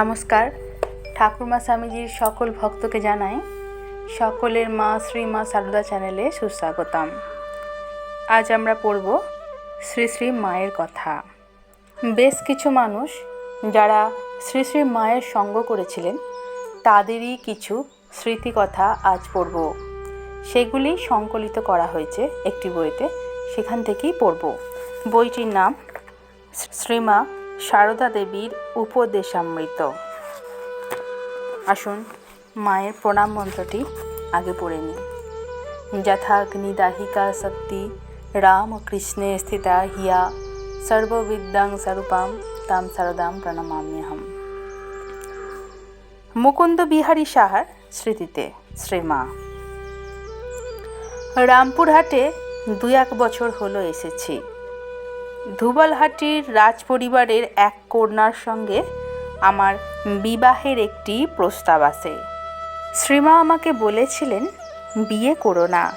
নমস্কার। ঠাকুরমা স্বামীজির সকল ভক্তকে জানাই, সকলের মা শ্রী মা সারদা চ্যানেলে সুস্বাগতম। আজ আমরা পড়ব শ্রী শ্রী মায়ের কথা। বেশ কিছু মানুষ যারা শ্রী শ্রী মায়ের সঙ্গ করেছিলেন, তাদেরই কিছু স্মৃতিকথা আজ পড়ব। সেগুলি সংকলিত করা হয়েছে একটি বইতে, সেখান থেকেই পড়ব। বইটির নাম শ্রীমা সারদা দেবীর উপদেশামৃত। আসুন, মায়ের প্রণাম মন্ত্রটি আগে পড়ে নিই। যথাগ্নিদাহিকা শক্তি রামকৃষ্ণে স্থিতা হিয়া সর্ববিদ্যাং স্বরূপাম তাম সারদাম প্রণমাম্যহম। মুকুন্দ বিহারী সাহার স্মৃতিতে শ্রীমা রামপুরহাটে দু এক বছর হলো এসেছি। ধুবলহাটির রাজপরিবারের এক কন্যার সঙ্গে আমার বিবাহের একটি প্রস্তাব আসে শ্রীমা আমাকে বলেছিলেন, বিয়ে করো না।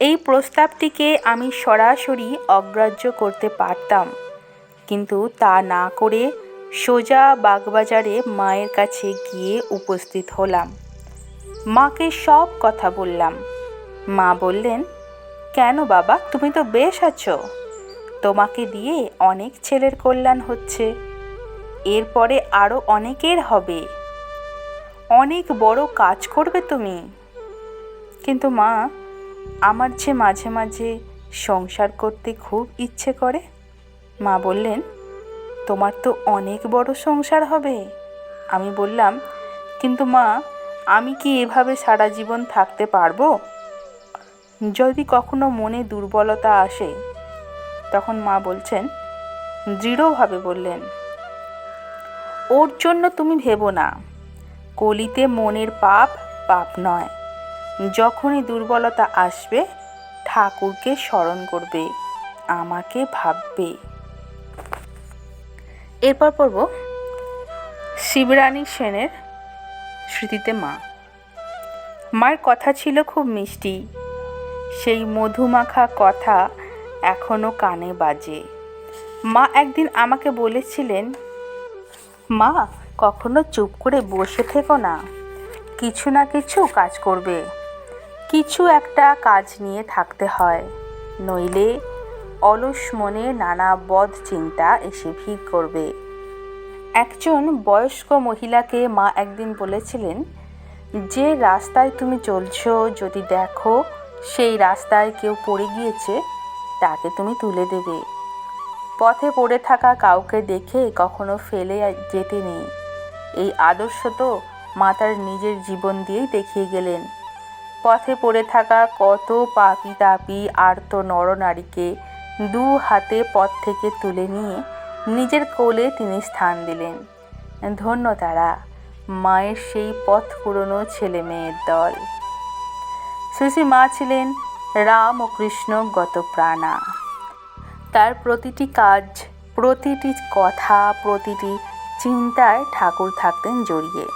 এই প্রস্তাবটিকে আমি সরাসরি অগ্রাহ্য করতে পারতাম, কিন্তু তা না করে সোজা বাগবাজারে মায়ের কাছে গিয়ে উপস্থিত হলাম। মাকে সব কথা বললাম। মা বললেন, কেন বাবা? তুমি তো বেশ আছো। তোমাকে দিয়ে অনেক ছেলের কল্যাণ হচ্ছে। এরপরে আরও অনেকের হবে। অনেক বড় কাজ করবে তুমি। কিন্তু মা, আমার যে মাঝে মাঝে সংসার করতে খুব ইচ্ছে করে, মা বললেন, তোমার তো অনেক বড় সংসার হবে। আমি বললাম, কিন্তু মা, আমি কি এভাবে সারা জীবন থাকতে পারব? যদি কখনো মনে দুর্বলতা আসে তখন মা বলছেন, দৃঢ়ভাবে বললেন, ওর জন্য তুমি ভেবো না। কলিতে মনের পাপ পাপ নয়। যখনই দুর্বলতা আসবে, ঠাকুরকে স্মরণ করবে, আমাকে ভাববে। এরপর পড়ব শিবরানী সেনের স্মৃতিতে মা। মার কথা ছিল খুব মিষ্টি। সেই মধুমাখা কথা এখনও কানে বাজে। মা একদিন আমাকে বলেছিলেন, মা, কখনো চুপ করে বসে থেকো না। কিছু না কিছু কাজ করবে। কিছু একটা কাজ নিয়ে থাকতে হয়। নইলে অলস মনে নানা বদ চিন্তা এসে ভিড় করবে। একজন বয়স্ক মহিলাকে মা একদিন বলেছিলেন, যে রাস্তায় তুমি চলছো, যদি দেখো, সেই রাস্তায় কেউ পড়ে গিয়েছে তাকে তুমি তুলে দেবে। পথে পড়ে থাকা কাউকে দেখে কখনো ফেলে যেতে নেই। এই আদর্শ তো মা তার নিজের জীবন দিয়েই দেখিয়ে গেলেন। পথে পড়ে থাকা কত পাপি তাপি আর্ত নরনারীকে দু হাতে পথ থেকে তুলে নিয়ে নিজের কোলে তিনি স্থান দিলেন। ধন্য তারা, মায়ের সেই পথ পুরনো ছেলে মেয়ের দল। শ্রী মা ছিলেন রাম ও কৃষ্ণ গত প্রাণা। তার প্রতিটি কাজ, প্রতিটি কথা, প্রতিটি চিন্তায় ঠাকুর থাকতেন জড়িয়ে।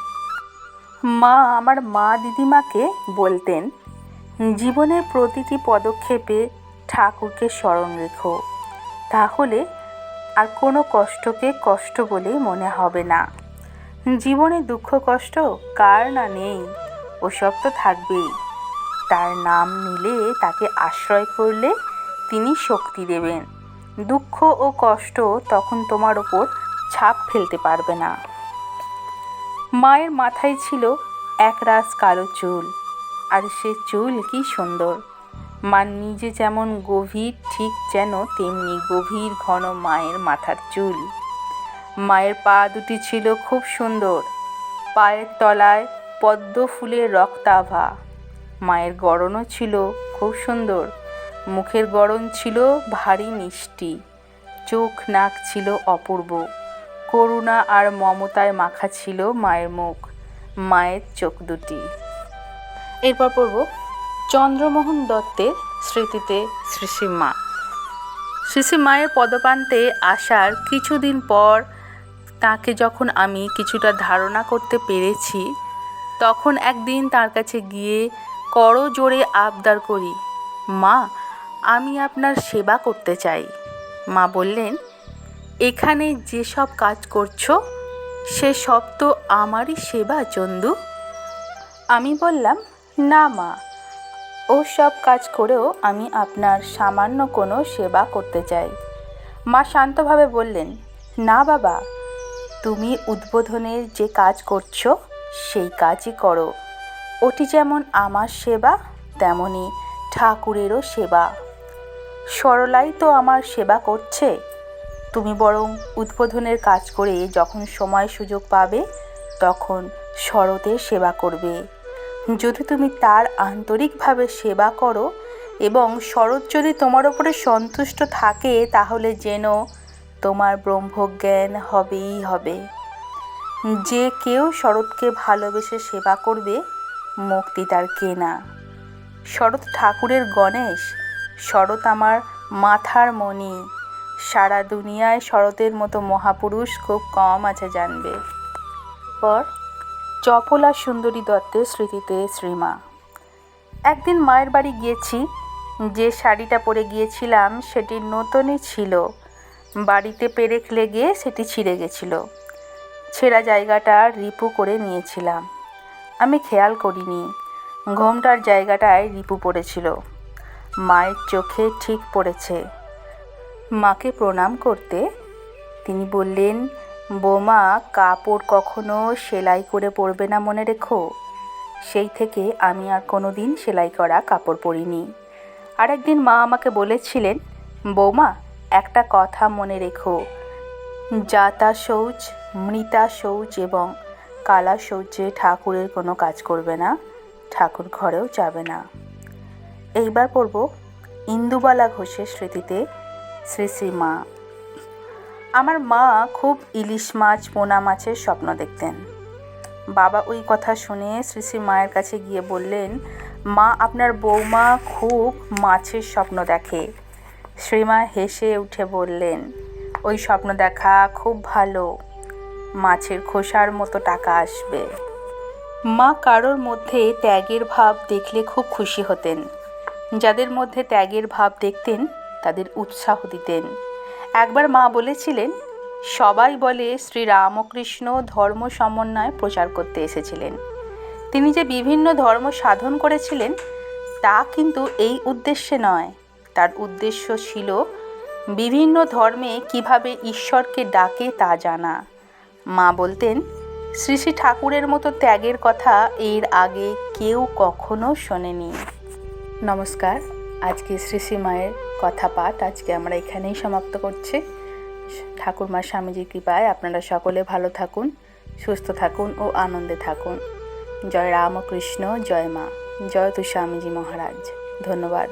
মা আমার মা দিদিমাকে বলতেন, জীবনের প্রতিটি পদক্ষেপে ঠাকুরকে স্মরণ রেখো। তাহলে আর কোনো কষ্টকে কষ্ট বলে মনে হবে না। জীবনে দুঃখ কষ্ট কার না নেই ওসব তো থাকবেই। তার নাম নিলে তাকে আশ্রয় করলে তিনি শক্তি দেবেন। দুঃখ ও কষ্ট তখন তোমার ওপর ছাপ ফেলতে পারবে না। মায়ের মাথায় ছিল একরাশ কালো চুল, আর সে চুল কি সুন্দর। মা নিজে যেমন গভীর, ঠিক যেন তেমনি গভীর ঘন মায়ের মাথার চুল। মায়ের পা দুটি ছিল খুব সুন্দর, পায়ের তলায় পদ্ম ফুলের রক্তাভা। মায়ের গড়নও ছিল খুব সুন্দর। মুখের গড়ন ছিল ভারী মিষ্টি। চোখ নাক ছিল অপূর্ব। করুণা আর মমতায় মাখা ছিল মায়ের মুখ, মায়ের চোখ দুটি। এরপর পড়ব চন্দ্রমোহন দত্তের স্মৃতিতে শ্রী মা। শ্রী মায়ের পদপান্তে আসার কিছুদিন পর তাকে যখন আমি কিছুটা ধারণা করতে পেরেছি, তখন একদিন তার কাছে গিয়ে করো জোরে আবদার করি। মা, আমি আপনার সেবা করতে চাই। মা বললেন, এখানে যেসব কাজ করছ, সে সব তো আমারই সেবা, চন্দু। আমি বললাম, না মা, ও সব কাজ করেও আমি আপনার সামান্য কোনো সেবা করতে চাই। মা শান্তভাবে বললেন, না বাবা, তুমি উদ্বোধনের যে কাজ করছ, সেই কাজই করো। ওটি যেমন আমার সেবা, তেমনি ঠাকুরেরও সেবা। সরলাই তো আমার সেবা করছে। তুমি বরং উদ্বোধনের কাজ করে যখন সময় সুযোগ পাবে, তখন শরতের সেবা করবে। যদি তুমি তার আন্তরিকভাবে সেবা করো এবং শরৎ যদি তোমার ওপরে সন্তুষ্ট থাকে, তাহলে যেন তোমার ব্রহ্মজ্ঞান হবেই হবে। যে কেউ শরৎকে ভালোবেসে সেবা করবে মুক্তি তার কেনা। শরৎ ঠাকুরের গণেশ, শরৎ আমার মাথার মণি। সারা দুনিয়ায় শরতের মতো মহাপুরুষ খুব কম আছে জানবে। পর, চপলা সুন্দরী দত্তের স্মৃতিতে শ্রীমা। একদিন মায়ের বাড়ি গিয়েছি, যে শাড়িটা পরে গিয়েছিলাম সেটি নতুনই ছিল। বাড়িতে পেরেক লেগে সেটি ছিঁড়ে গেছিল। ছেঁড়া জায়গাটা রিপু করে নিয়েছিলাম। আমি খেয়াল করিনি। ঘোমটার জায়গাটায় রিপু পড়েছিল। মায়ের চোখে ঠিক পড়েছে। মাকে প্রণাম করতে তিনি বললেন, বোমা, কাপড় কখনো সেলাই করে পরবে না মনে রেখো। সেই থেকে আমি আর কোনো দিন সেলাই করা কাপড় পরিনি। আর একদিন মা আমাকে বলেছিলেন, বৌমা, একটা কথা মনে রেখো। যাতা শৌচ, মৃতা শৌচ এবং কালা শৌচে ঠাকুরের কোনো কাজ করবে না, ঠাকুর ঘরেও যাবে না। এইবার পড়ব ইন্দুবালা ঘোষের স্মৃতিতে শ্রী শ্রী মা। আমার মা খুব ইলিশ মাছ, পোনা মাছের স্বপ্ন দেখতেন। বাবা ওই কথা শুনে শ্রী শ্রী মায়ের কাছে গিয়ে বললেন, মা, আপনার বৌমা খুব মাছের স্বপ্ন দেখে। শ্রীমা হেসে উঠে বললেন, ওই স্বপ্ন দেখা খুব ভালো। মাছের খোসার মতো টাকা আসবে। মা কারোর মধ্যে ত্যাগের ভাব দেখলে খুব খুশি হতেন। যাদের মধ্যে ত্যাগের ভাব দেখতেন, তাদের উৎসাহ দিতেন। একবার মা বলেছিলেন, সবাই বলে শ্রী রামকৃষ্ণ ধর্ম সমন্বয় প্রচার করতে এসেছিলেন। তিনি যে বিভিন্ন ধর্ম সাধন করেছিলেন, তা কিন্তু এই উদ্দেশ্যে নয়। তার উদ্দেশ্য ছিল, বিভিন্ন ধর্মে কীভাবে ঈশ্বরকে ডাকে তা জানা। মা বলতেন, শ্রী শ্রী ঠাকুরের মতো ত্যাগের কথা এর আগে কেউ কখনো শোনেনি। নমস্কার, আজকে শ্রী শ্রী মায়ের কথা পাঠ আজকে আমরা এখানেই সমাপ্ত করছি। ঠাকুরমা স্বামীজির কৃপায় আপনারা সকলে ভালো থাকুন, সুস্থ থাকুন ও আনন্দে থাকুন। জয় রামকৃষ্ণ জয় মা, জয় তু স্বামীজি মহারাজ। ধন্যবাদ।